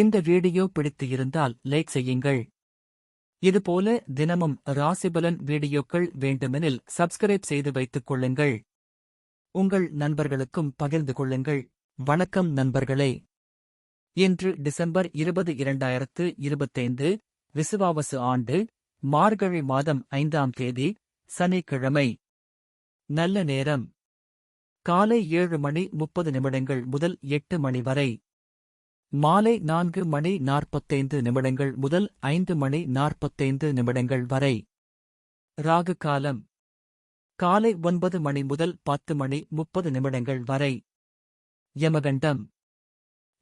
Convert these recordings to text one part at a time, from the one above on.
இந்த வீடியோ பிடித்து இருந்தால் லைக் செய்யுங்கள். இதுபோல தினமும் ராசிபலன் வீடியோக்கள் வேண்டுமெனில் சப்ஸ்கிரைப் செய்து வைத்துக் கொள்ளுங்கள். உங்கள் நண்பர்களுக்கும் பகிர்ந்து கொள்ளுங்கள். வணக்கம் நண்பர்களே. இன்று டிசம்பர் இருபது இரண்டாயிரத்து இருபத்தைந்து விசுவாவசு ஆண்டு மார்கழி மாதம் ஐந்தாம் தேதி சனிக்கிழமை. நல்ல நேரம். காலை ஏழு மணி முப்பது நிமிடங்கள் முதல் எட்டு மணி வரை. மாலை நான்கு மணி நாற்பத்தைந்து நிமிடங்கள் முதல் ஐந்து மணி நாற்பத்தைந்து நிமிடங்கள் வரை. ராகு காலம். காலை ஒன்பது மணி முதல் பத்து மணி முப்பது நிமிடங்கள் வரை. யமகண்டம்.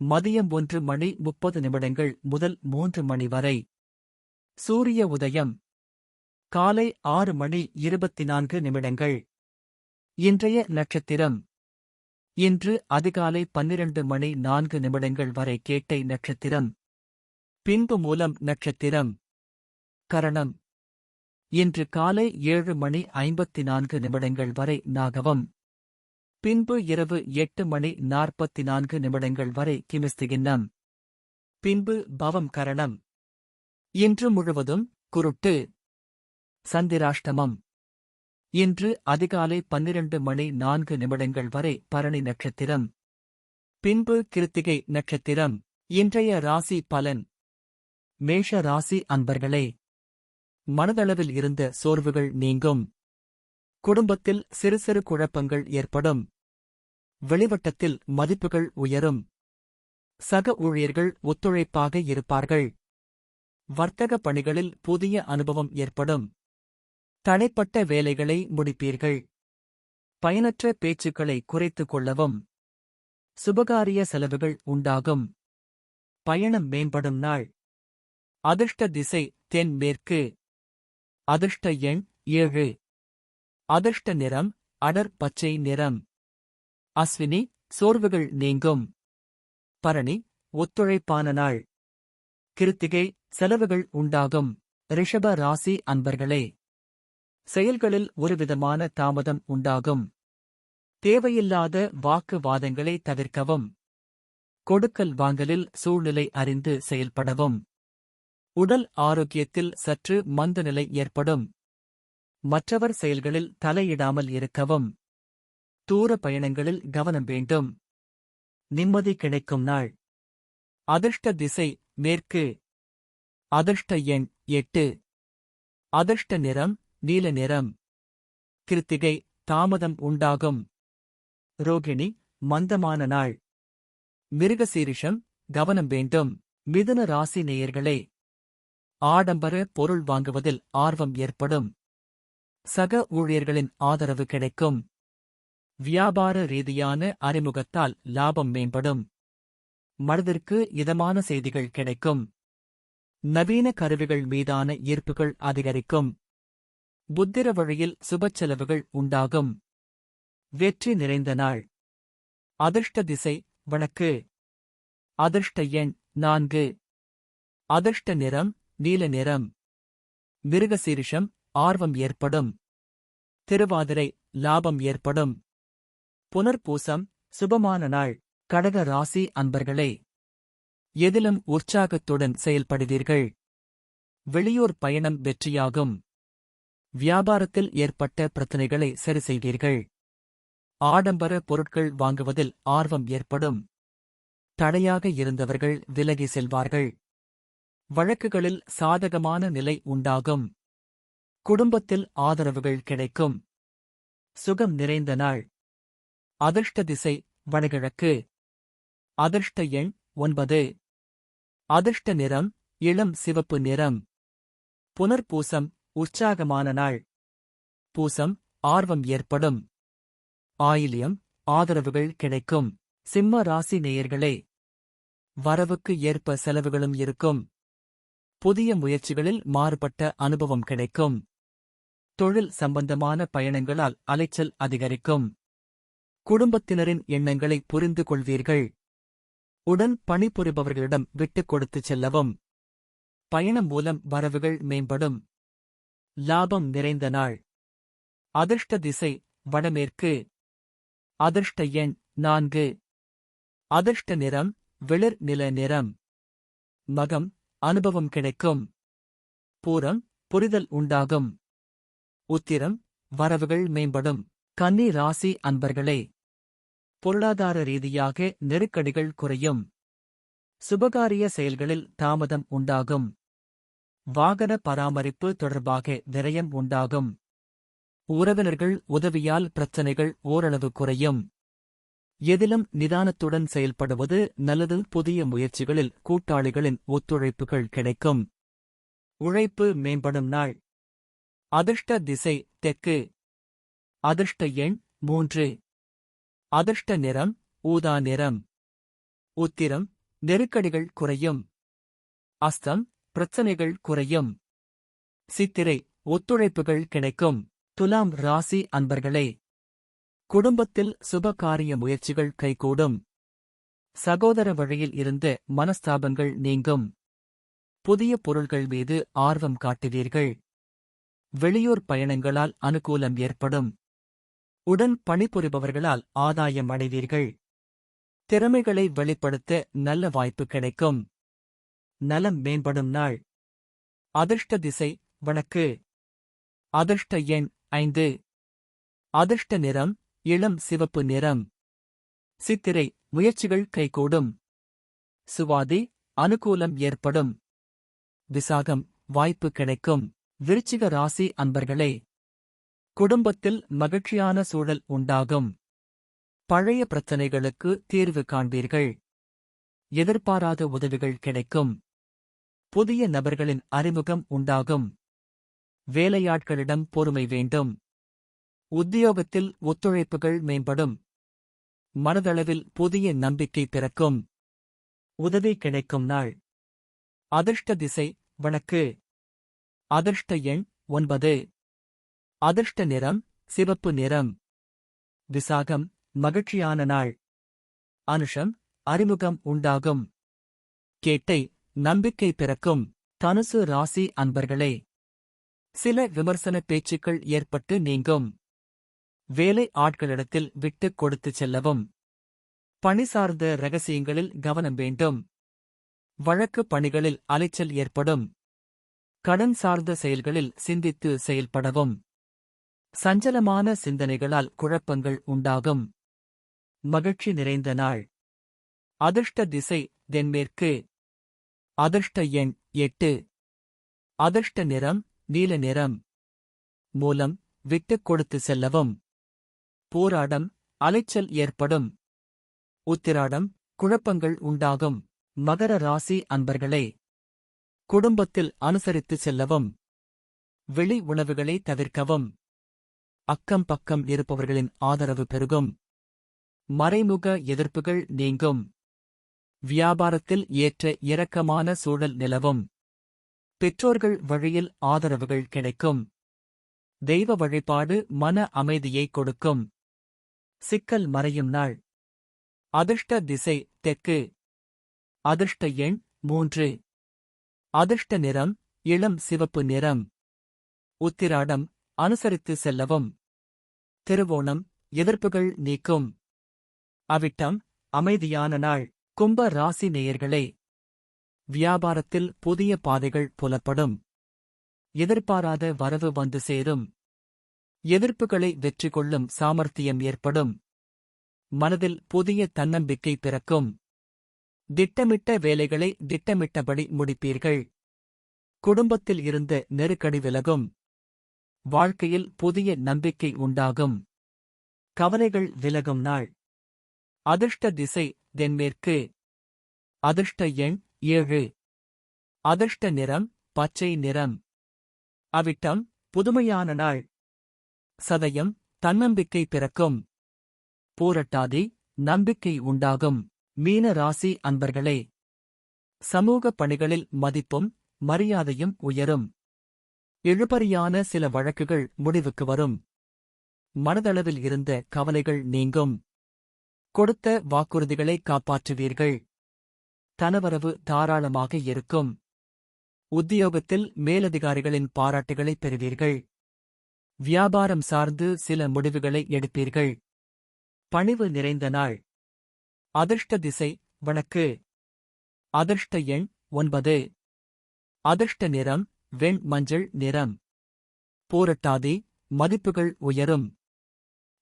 மதியம் ஒன்று மணி முப்பது நிமிடங்கள் முதல் மூன்று மணி வரை. சூரிய உதயம். காலை ஆறு மணி இருபத்தி நான்கு நிமிடங்கள். இன்றைய நட்சத்திரம். இன்று அதிகாலை பன்னிரண்டு மணி நான்கு நிமிடங்கள் வரை கேட்டை நட்சத்திரம். பின்பு மூலம் நட்சத்திரம். கரணம். இன்று காலை ஏழு மணி ஐம்பத்தி நான்கு நிமிடங்கள் வரை நாகவம். பின்பு இரவு எட்டு மணி நாற்பத்தி நான்கு நிமிடங்கள் வரை கிமிஸ்திகின்னம். பின்பு பவம் கரணம். இன்று முழுவதும் குருட்டு. சந்திராஷ்டமம். இன்று அதிகாலை பன்னிரண்டு மணி நான்கு நிமிடங்கள் வரை பரணி நட்சத்திரம். பின்பு கிருத்திகை நட்சத்திரம். இன்றைய ராசி பலன். மேஷ ராசி அன்பர்களே மனதளவில் இருந்த சோர்வுகள் நீங்கும். குடும்பத்தில் சிறு சிறு குழப்பங்கள் ஏற்படும். வெளிவட்டத்தில் மதிப்புகள் உயரும். சக ஊழியர்கள் ஒத்துழைப்பாக இருப்பார்கள். வர்த்தக பணிகளில் புதிய அனுபவம் ஏற்படும். தனிப்பட்ட வேலைகளை முடிப்பீர்கள். பயனற்ற பேச்சுக்களை குறைத்துக் கொள்ளவும். சுபகாரிய செலவுகள் உண்டாகும். பயணம் மேம்படும் நாள். அதிர்ஷ்ட திசை தென்மேற்கு. அதிர்ஷ்ட எண் ஏழு. அதிர்ஷ்ட நிறம் அடர் பச்சை நிறம். அஸ்வினி சோர்வுகள் நீங்கும். பரணி ஒத்துழைப்பான நாள். கிருத்திகை செலவுகள் உண்டாகும். ரிஷப ராசி அன்பர்களே. செயல்களில் ஒருவிதமான தாமதம் உண்டாகும். தேவையில்லாத வாக்குவாதங்களை தவிர்க்கவும். கொடுக்கல் வாங்கலில் சூழ்நிலை அறிந்து செயல்படவும். உடல் ஆரோக்கியத்தில் சற்று மந்தநிலை ஏற்படும். மற்றவர் செயல்களில் தலையிடாமல் இருக்கவும். தூர பயணங்களில் கவனம் வேண்டும். நிம்மதி கிடைக்கும் நாள். அதிர்ஷ்ட திசை மேற்கு. அதிர்ஷ்ட எண் எட்டு. அதிர்ஷ்ட நிறம் நீல நிறம். கிருத்திகை தாமதம் உண்டாகும். ரோகிணி மந்தமான நாள். மிருகசீரிஷம் கவனம் வேண்டும். மிதுன ராசி நேயர்களே. ஆடம்பர பொருள் வாங்குவதில் ஆர்வம் ஏற்படும். சக ஊழியர்களின் ஆதரவு கிடைக்கும். வியாபார ரீதியான அறிமுகத்தால் லாபம் மேம்படும். மனதிற்கு இதமான செய்திகள் கிடைக்கும். நவீன கருவிகள் மீதான ஈர்ப்புகள் அதிகரிக்கும். புத்திர வழியில் சுபச் செலவுகள் உண்டாகும். வெற்றி நிறைந்த நாள். அதிர்ஷ்ட திசை வழக்கு. அதிர்ஷ்ட எண் நான்கு. அதிர்ஷ்ட நிறம் நீல நிறம். மிருகசீரிஷம் ஆர்வம் ஏற்படும். திருவாதிரை லாபம் ஏற்படும். புனர்பூசம் சுபமான நாள். கடக ராசி அன்பர்களே. எதிலும் உற்சாகத்துடன் செயல்படுவீர்கள். வெளியூர் பயணம் வெற்றியாகும். வியாபாரத்தில் ஏற்பட்ட பிரச்சினைகளை சரி செய்வீர்கள் ஆடம்பர பொருட்கள் வாங்குவதில் ஆர்வம் ஏற்படும். தடையாக இருந்தவர்கள் விலகி செல்வார்கள். வழக்குகளில் சாதகமான நிலை உண்டாகும். குடும்பத்தில் ஆதரவுகள் கிடைக்கும். சுகம் நிறைந்த நாள். அதிர்ஷ்ட திசை வடகிழக்கு. அதிர்ஷ்ட எண் ஒன்பது. அதிர்ஷ்ட நிறம் இளம் சிவப்பு நிறம். புனர்பூசம் உற்சாகமான நாள். பூசம் ஆர்வம் ஏற்படும். ஆயிலியம் ஆதரவுகள் கிடைக்கும். சிம்ம ராசி நேயர்களே வரவுக்கு ஏற்ப செலவுகளும் இருக்கும். புதிய முயற்சிகளில் மாறுபட்ட அனுபவம் கிடைக்கும். தொழில் சம்பந்தமான பயணங்களால் அலைச்சல் அதிகரிக்கும். குடும்பத்தினரின் எண்ணங்களை புரிந்து கொள்வீர்கள். உடன் பணிபுரிபவர்களிடம் விட்டுக் கொடுத்துச் செல்லவும். பயணம் மூலம் வரவுகள் மேம்படும். லாபம் நிறைந்த நாள். அதிர்ஷ்ட திசை வடமேற்கு. அதிர்ஷ்ட எண் நான்கு. அதிர்ஷ்ட நிறம் வெளிர் நில நிறம். மகம் அனுபவம் கிடைக்கும். பூரம் புரிதல் உண்டாகும். உத்திரம் வரவுகள் மேம்படும். கன்னி ராசி அன்பர்களே. பொருளாதார ரீதியாக நெருக்கடிகள் குறையும். சுபகாரிய செயல்களில் தாமதம் உண்டாகும். வாகன பராமரிப்பு தொடர்பாக விரயம் உண்டாகும். உறவினர்கள் உதவியால் பிரச்சனைகள் ஓரளவு குறையும். எதிலும் நிதானத்துடன் செயல்படுவது நல்லது. புதிய முயற்சிகளில் கூட்டாளிகளின் ஒத்துழைப்புகள் கிடைக்கும். உழைப்பு மேம்படும் நாள். அதிர்ஷ்ட திசை தெற்கு. அதிர்ஷ்ட எண் மூன்று. அதிர்ஷ்ட நிறம் ஊதா நிறம். உத்திரம் நெருக்கடிகள் குறையும். அஸ்தம் பிரச்சனைகள் குறையும். சித்திரை ஒத்துழைப்புகள் கிடைக்கும். துலாம் ராசி அன்பர்களே குடும்பத்தில் சுபகாரிய முயற்சிகள் கைகூடும். சகோதர வழியில் இருந்த மனஸ்தாபங்கள் நீங்கும். புதிய பொருள்கள் மீது ஆர்வம் காட்டுவீர்கள். வெளியூர் பயணங்களால் அனுகூலம் ஏற்படும். உடன் பணிபுரிபவர்களால் ஆதாயம் அடைவீர்கள். திறமைகளை வெளிப்படுத்த நல்ல வாய்ப்பு கிடைக்கும். நலம் மேம்படும் நாள். அதிர்ஷ்ட திசை வடக்கு அதிர்ஷ்ட எண் ஐந்து. அதிர்ஷ்ட நிறம் இளம் சிவப்பு நிறம். சித்திரை முயற்சிகள் கைகூடும். சுவாதி அனுகூலம் ஏற்படும். விசாகம் வாய்ப்பு கிடைக்கும். விருச்சிக ராசி அன்பர்களே குடும்பத்தில் மகிழ்ச்சியான சூழல் உண்டாகும். பழைய பிரச்சனைகளுக்கு தீர்வு காண்பீர்கள். எதிர்பாராத உதவிகள் கிடைக்கும். புதிய நபர்களின் அறிமுகம் உண்டாகும். வேலையாட்களிடம் பொறுமை வேண்டும். உத்தியோகத்தில் ஒத்துழைப்புகள் மேம்படும். மனதளவில் புதிய நம்பிக்கை பிறக்கும். உதவி கிடைக்கும் நாள். அதிர்ஷ்ட திசை வழக்கு. அதிர்ஷ்ட எண் ஒன்பது. அதிர்ஷ்ட நிறம் சிவப்பு நிறம். விசாகம் மகிழ்ச்சியான நாள். அனுஷம் அறிமுகம் உண்டாகும். கேட்டை நம்பிக்கை பிறக்கும் தனுசு ராசி அன்பர்களே சில விமர்சன பேச்சுக்கள் ஏற்பட்டு நீங்கும். வேலை ஆட்களிடத்தில் விட்டுக் கொடுத்துச் செல்லவும். பணி சார்ந்த ரகசியங்களில் கவனம் வேண்டும். வழக்கு பணிகளில் அலைச்சல் ஏற்படும். கடன் சார்ந்த செயல்களில் சிந்தித்து செயல்படவும். சஞ்சலமான சிந்தனைகளால் குழப்பங்கள் உண்டாகும். மகிழ்ச்சி நிறைந்த நாள். அதிர்ஷ்ட திசை தென்மேற்கு. அதிர்ஷ்ட எண் எட்டு. அதிர்ஷ்ட நிறம் நீல நிறம். மூலம் விட்டுக் கொடுத்து செல்லவும். போராடம் அலைச்சல் ஏற்படும். உத்திராடம் குழப்பங்கள் உண்டாகும். மகர ராசி அன்பர்களே குடும்பத்தில் அனுசரித்து செல்லவும். வெளி உணவுகளை தவிர்க்கவும். அக்கம் பக்கம் இருப்பவர்களின் ஆதரவு பெருகும். மறைமுக எதிர்ப்புகள் நீங்கும். வியாபாரத்தில் ஏற்ற இரக்கமான சூழல் நிலவும். பெற்றோர்கள் வழியில் ஆதரவுகள் கிடைக்கும். தெய்வ வழிபாடு மன அமைதியை கொடுக்கும். சிக்கல் மறையும் நாள். அதிர்ஷ்ட திசை தெற்கு. அதிர்ஷ்ட எண் மூன்று. அதிர்ஷ்ட நிறம் இளம் சிவப்பு நிறம். உத்திராடம் அனுசரித்து செல்லவும். திருவோணம் எதிர்ப்புகள் நீக்கும். அவிட்டம் அமைதியான நாள். கும்ப ராசி நேயர்களே வியாபாரத்தில் புதிய பாதைகள் புலப்படும். எதிர்பாராத வரவு வந்து சேரும். எதிர்ப்புகளை வெற்றி கொள்ளும் சாமர்த்தியம் ஏற்படும். மனதில் புதிய தன்னம்பிக்கை பிறக்கும். திட்டமிட்ட வேலைகளை திட்டமிட்டபடி முடிப்பீர்கள். குடும்பத்தில் இருந்த நெருக்கடி விலகும். வாழ்க்கையில் புதிய நம்பிக்கை உண்டாகும். கவலைகள் விலகும் நாள். அதிர்ஷ்ட திசை தென்மேற்கு. அதிர்ஷ்ட எண் ஏழு. அதிர்ஷ்ட நிறம் பச்சை நிறம். அவிட்டம் புதுமையான நாள். சதயம் தன்னம்பிக்கை பிறக்கும். பூரட்டாதி நம்பிக்கை உண்டாகும். மீன ராசி அன்பர்களே. சமூக பணிகளில் மதிப்பும் மரியாதையும் உயரும். இழுபறியான சில வழக்குகள் முடிவுக்கு வரும். மனதளவில் இருந்த கவலைகள் நீங்கும். கொடுத்த வாக்குறுதிகளை காப்பாற்றுவீர்கள். தனவரவு தாராளமாக இருக்கும். உத்தியோகத்தில் மேலதிகாரிகளின் பாராட்டுகளை பெறுவீர்கள். வியாபாரம் சார்ந்து சில முடிவுகளை எடுப்பீர்கள். பணிவு நிறைந்த நாள். அதிர்ஷ்ட திசை வழக்கு. அதிர்ஷ்ட எண் ஒன்பது. அதிர்ஷ்ட நிறம் வெண் மஞ்சள் நிறம். போரட்டாதி மதிப்புகள் உயரும்.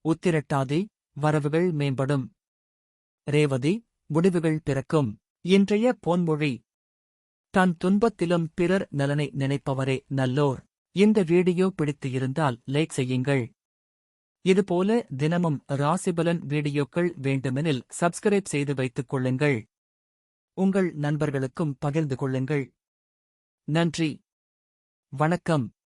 உத்திரட்டாதி வரவுகள் மேம்படும். ரேவதி முடிவுகள் பிறக்கும். இன்றைய பொன்மொழி. தன் துன்பத்திலும் பிறர் நலனை நினைப்பவரே நல்லோர். இந்த வீடியோ பிடித்து இருந்தால் லைக் செய்யுங்கள். இதுபோல தினமும் ராசிபலன் வீடியோக்கள் வேண்டுமெனில் சப்ஸ்கிரைப் செய்து வைத்துக் கொள்ளுங்கள். உங்கள் நண்பர்களுக்கும் பகிர்ந்து கொள்ளுங்கள். நன்றி. வணக்கம்.